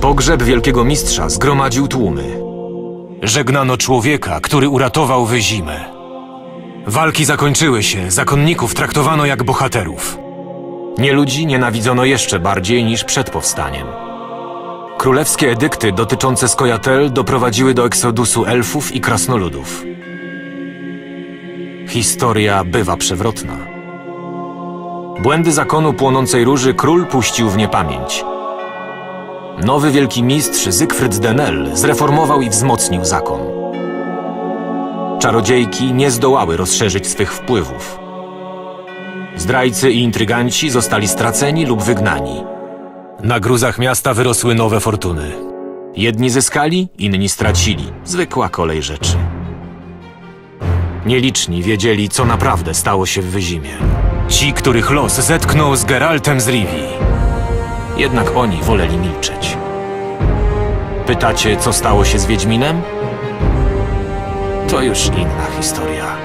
Pogrzeb wielkiego mistrza zgromadził tłumy. Żegnano człowieka, który uratował Wyzimę. Walki zakończyły się, zakonników traktowano jak bohaterów. Nieludzi nienawidzono jeszcze bardziej niż przed powstaniem. Królewskie edykty dotyczące Skojatel doprowadziły do eksodusu elfów i krasnoludów. Historia bywa przewrotna. Błędy zakonu płonącej róży król puścił w niepamięć. Nowy wielki mistrz Zygfryd Denel zreformował i wzmocnił zakon. Czarodziejki nie zdołały rozszerzyć swych wpływów. Zdrajcy i intryganci zostali straceni lub wygnani. Na gruzach miasta wyrosły nowe fortuny. Jedni zyskali, inni stracili. Zwykła kolej rzeczy. Nieliczni wiedzieli, co naprawdę stało się w Wyzimie. Ci, których los zetknął z Geraltem z Rivii. Jednak oni woleli milczeć. Pytacie, co stało się z Wiedźminem? To już inna historia.